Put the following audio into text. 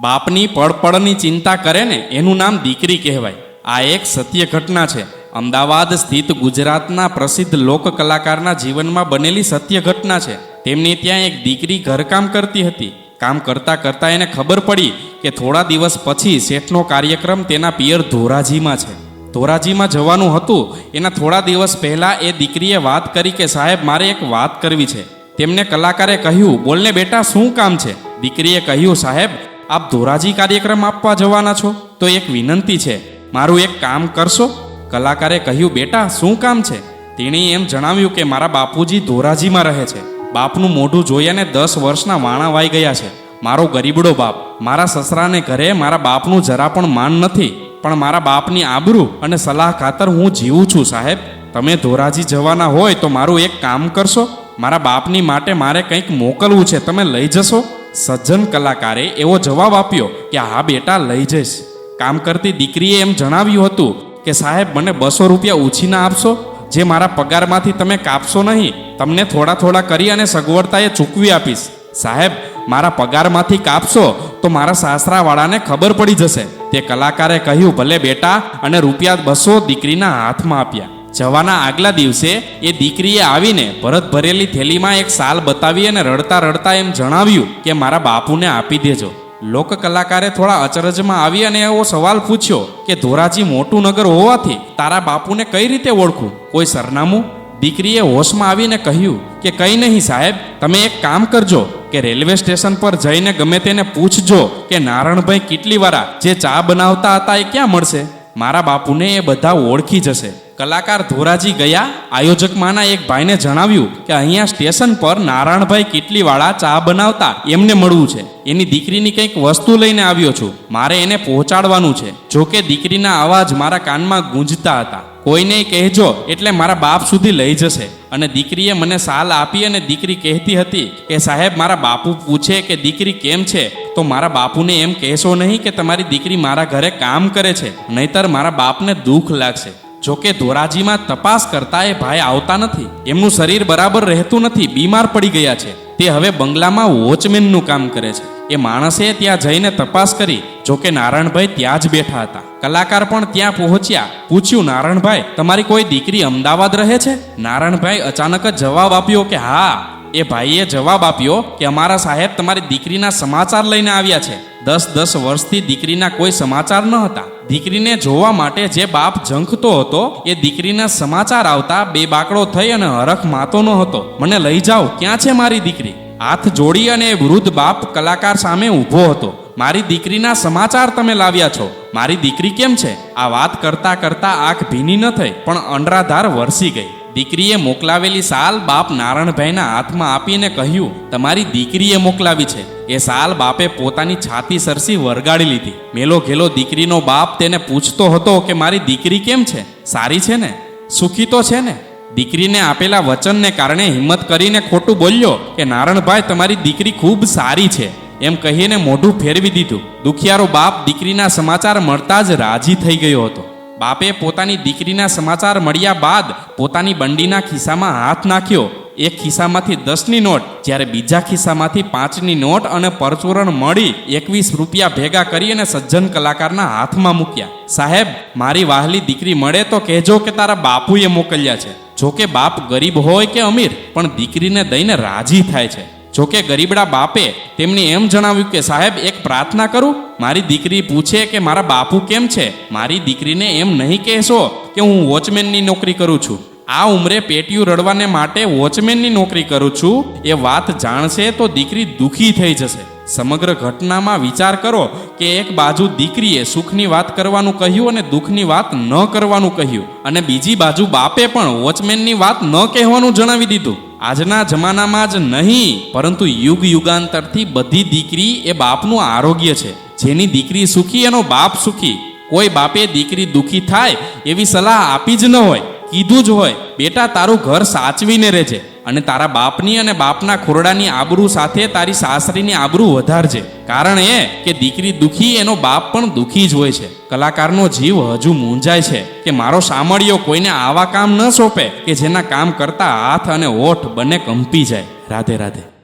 બાપની પડપડની ચિંતા કરે ને, એનું નામ દીકરી કહેવાય. આ એક સત્ય ઘટના છે. અમદાવાદ સ્થિત ગુજરાતના પ્રસિદ્ધ લોક કલાકારના જીવનમાં બનેલી સત્ય ઘટના છે. તેમની ત્યાં એક દીકરી ઘરકામ કરતી હતી. કામ કરતા કરતા એને ખબર પડી કે થોડા દિવસ પછી શેઠનો કાર્યક્રમ તેના પિયર ધોરાજીમાં છે. ધોરાજીમાં જવાનું હતું. એના થોડા દિવસ પહેલા એ દીકરીએ વાત કરી કે, સાહેબ, મારે એક વાત કરવી છે. તેમને કલાકારે કહ્યું, બોલને બેટા, શું કામ છે? દીકરીએ કહ્યું, સાહેબ આપ ધોરાજી કાર્યક્રમ આપવા જવાના છો? તો એક વિનંતી છે, મારું એક કામ કરશો? કલાકારે કહ્યું, બેટા, શું કામ છે? તેણે એમ જણાવ્યું કે મારા બાપુજી ધોરાજીમાં રહે છે. બાપનું મોઢું જોઈને દસ વર્ષના વાણા વાઈ ગયા છે. મારો ગરીબડો બાપ, મારા સસરાને ઘરે મારા બાપનું જરા પણ માન નથી, પણ મારા બાપની આબરૂ અને સલાહ ખાતર હું જીવું છું, સાહેબ. તમે ધોરાજી જવાના હોય તો મારું એક કામ કરશો. મારા બાપની માટે મારે કંઈક મોકલવું છે, તમે લઈ જશો. સજ્જન કલાકારે એવો જવાબ આપ્યો કે, હા, બેટા, લઈ જઈશ. કામ કરતી દીકરીએ એમ જણાવ્યું હતું કે, સાહેબ, મને બસો રૂપિયા ઉછીના આપશો? જે મારા પગારમાંથી તમે કાપશો નહીં, તમને થોડા થોડા કરી અને સગવડતાએ ચૂકવી આપીશ. સાહેબ, મારા પગારમાંથી કાપશો તો મારા સાસરાવાળાને ખબર પડી જશે. તે કલાકારે કહ્યું, ભલે બેટા, અને રૂપિયા બસો દીકરીના હાથમાં આપ્યા. જવાના આગલા દિવસે એ દીકરીએ આવીને ભરત ભરેલી થેલીમાં એક સાલ બતાવી અને રડતા રડતા એમ જણાવ્યું કે મારા બાપુને આપી દેજો. લોક કલાકારે થોડા અચરજમાં આવી અને એવો સવાલ પૂછ્યો કે, ધોરાજી, મોટું નગર હોવાથી તારા બાપુને કઈ રીતે ઓળખું? કોઈ સરનામું? દીકરીએ હોશમાં આવીને કહ્યું કે, કંઈ નહીં સાહેબ, તમે એક કામ કરજો કે રેલવે સ્ટેશન પર જઈને ગમે તેને પૂછજો કે નારણભાઈ કેટલીવાળા જે ચા બનાવતા હતા એ ક્યાં મળશે? મારા બાપુને એ બધા ઓળખી જશે. કલાકાર ધોરાજી ગયા આયોજકમાંના એક ભાઈને જણાવ્યું કે અહીંયા સ્ટેશન પર નારાયણભાઈ કેટલીવાળા ચા બનાવતા એમને મળવું છે. એની દીકરીની કંઈક વસ્તુ લઈને આવ્યો છું. મારે એને પહોંચાડવાનું છે. જોકે દીકરીના અવાજ મારા કાનમાં ગુંજતા હતા. કોઈને કહેજો એટલે મારા બાપ સુધી લઈ જશે. અને દીકરીએ મને સાલ આપી અને દીકરી કહેતી હતી કે સાહેબ, મારા બાપુ પૂછે કે દીકરી કેમ છે? તો મારા બાપુને એમ કહેશો નહીં કે તમારી દીકરી મારા ઘરે કામ કરે છે. નહીતર મારા બાપને દુઃખ લાગશે. જોકે ધોરાજીમાં તપાસ કરતા એ ભાઈ આવતા નથી. એમનું શરીર બરાબર રહેતું નથી, બીમાર પડી ગયા છે. તે હવે બંગલામાં વોચમેનનું કામ કરે છે. એ માણસે ત્યાં જઈને તપાસ કરી, જોકે નારાયણભાઈ ત્યાં જ બેઠા હતા. કલાકાર પણ ત્યાં પહોંચ્યા. પૂછ્યું નારાયણભાઈ તમારી કોઈ દીકરી અમદાવાદ રહે છે? નારાયણભાઈ અચાનક જ જવાબ આપ્યો કે, હા. એ ભાઈએ જવાબ આપ્યો કે, અમારા સાહેબ તમારી દીકરીના સમાચાર લઈને આવ્યા છે. દસ દસ વર્ષથી દીકરીના કોઈ સમાચાર ન હતા દીકરીને જોવા માટે જે બાપ ઝંખતો હતો, એ દીકરીના સમાચાર આવતા બે બાકડો થઈ અને હરખ માતો ન હતો. મને લઈ જાઓ, ક્યાં છે મારી દીકરી? હાથ જોડી અને વૃદ્ધ બાપ કલાકાર સામે ઊભો હતો. મારી દીકરીના સમાચાર તમે લાવ્યા છો. મારી દીકરી કેમ છે? આ વાત કરતા કરતા આંખ ભીની ન થઈ, પણ અંડરાધાર વરસી ગઈ. દીકરીએ મોકલાવેલી સાલ બાપ નારાયણભાઈના હાથમાં આપીને કહ્યું, તમારી દીકરીએ મોકલાવી છે. એ સાલ બાપે પોતાની છાતી સરસી વરગાડી લીધી. મેલો ઘેલો દીકરીનો બાપ તેને પૂછતો હતો કે, મારી દીકરી કેમ છે? સારી છે ને? સુખી તો છે ને? દીકરીને આપેલા વચનને કારણે હિંમત કરીને ખોટું બોલ્યો કે, નારણભાઈ, તમારી દીકરી ખૂબ સારી છે. એમ કહીને મોઢું ફેરવી દીધું. દુખિયારો બાપ દીકરીના સમાચાર મળતા જ રાજી થઈ ગયો હતો. બાપે પોતાની દીકરીના સમાચાર મળ્યા બાદ પોતાની બંડીના ખિસ્સામાં હાથ નાખ્યો. એક ખિસ્સામાંથી દસની નોટ, જ્યારે બીજા ખિસ્સામાંથી પાંચની નોટ અને પરચુરણ મળી એકવીસ રૂપિયા ભેગા કરી અને સજ્જન કલાકારના હાથમાં મૂક્યા. સાહેબ, મારી વાહલી દીકરી મળે તો કહેજો કે તારા બાપુએ મોકલ્યા છે. જોકે બાપ ગરીબ હોય કે અમીર, પણ દીકરીને દઈને રાજી થાય છે. જોકે ગરીબડા બાપે તેમને એમ જણાવ્યું કે, સાહેબ, એક પ્રાર્થના કરું, મારી દીકરી પૂછે કે મારા બાપુ કેમ છે? મારી દીકરીને એમ નહીં કહેશો કે હું વોચમેનની નોકરી કરું છું. આ ઉંમરે પેટીયું રડવાને માટે વોચમેનની નોકરી કરું છું. એ વાત જાણશે તો દીકરી દુખી થઈ જશે. સમગ્ર ઘટનામાં વિચાર કરો કે એક બાજુ દીકરીએ સુખની વાત કરવાનું કહ્યું અને દુઃખની વાત ન કરવાનું કહ્યું. અને બીજી બાજુ બાપે પણ વોચમેનની વાત ન કહેવાનું જણાવી દીધું. આજના જમાનામાં જ નહીં, પરંતુ યુગ યુગાંતરથી બધી દીકરી એ બાપનું આરોગ્ય છે. જેની દીકરી સુખી, એનો બાપ સુખી. કોઈ બાપે દીકરી દુખી થાય એવી સલાહ આપી જ ન હોય. કીધું જ હોય, બેટા, તારું ઘર સાચવીને રહેજે અને તારા બાપની અને બાપના ખોરડાની આબરૂ સાથે તારી સાસરીની આબરૂ વધારજે. કારણ એ કે દીકરી દુખી, એનો બાપ પણ દુખી જ હોય છે. કલાકારનો જીવ હજુ મૂંઝાય છે કે મારો સામળિયો કોઈને આવા કામ ન સોંપે કે જેના કામ કરતા હાથ અને ઓઠ બંને કંપી જાય. રાધે રાધે.